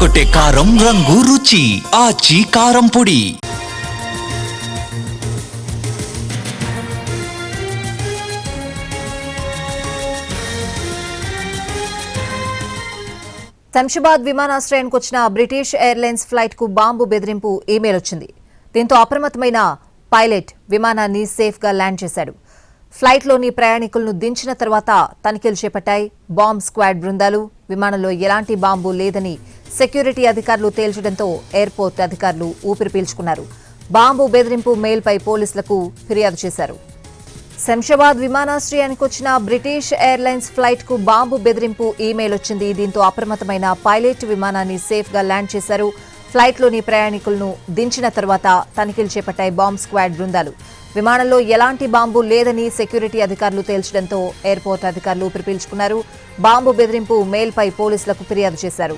కొట్టే కారం రంగు రుచి ఆచి కారం పొడి. శంషాబాద్ విమానాశ్రయానికి వచ్చిన బ్రిటిష్ ఎయిర్లైన్స్ ఫ్లైట్కు బాంబు బెదిరింపు ఈమెయిల్ వచ్చింది దీంతో అప్రమత్తమైన పైలట్ విమానాన్ని సేఫ్గా ల్యాండ్ చేశాడు. ఫ్లైట్లోని ప్రయాణికులను దించిన తర్వాత తనిఖీలు చేపట్టాయి. బాంబ్ స్క్వాడ్ బృందాలు విమానంలో ఎలాంటి బాంబు లేదని సెక్యూరిటీ అధికారులు తేల్చడంతో ఎయిర్పోర్ట్ అధికారులు ఊపిరి పీల్చుకున్నారు. బాంబు బెదిరింపు మెయిల్పై పోలీసులకు ఫిర్యాదు చేశారు. శంషాబాద్ విమానాశ్రయానికి వచ్చిన బ్రిటిష్ ఎయిర్లైన్స్ ఫ్లైట్కు బాంబు బెదిరింపు ఈమెయిల్ వచ్చింది. దీంతో అప్రమత్తమైన పైలట్ విమానాన్ని సేఫ్గా ల్యాండ్ చేశారు. ఫ్లైట్లోని ప్రయాణికులను దించిన తర్వాత తనిఖీలు చేపట్టాయి బాంబ్ స్క్వాడ్ బృందాలు. విమానంలో ఎలాంటి బాంబు లేదని సెక్యూరిటీ అధికారులు తేల్చడంతో ఎయిర్పోర్ట్ అధికారులు ఊపిరి పీల్చుకున్నారు. బాంబు బెదిరింపు మెయిల్పై పోలీసులకు ఫిర్యాదు చేశారు.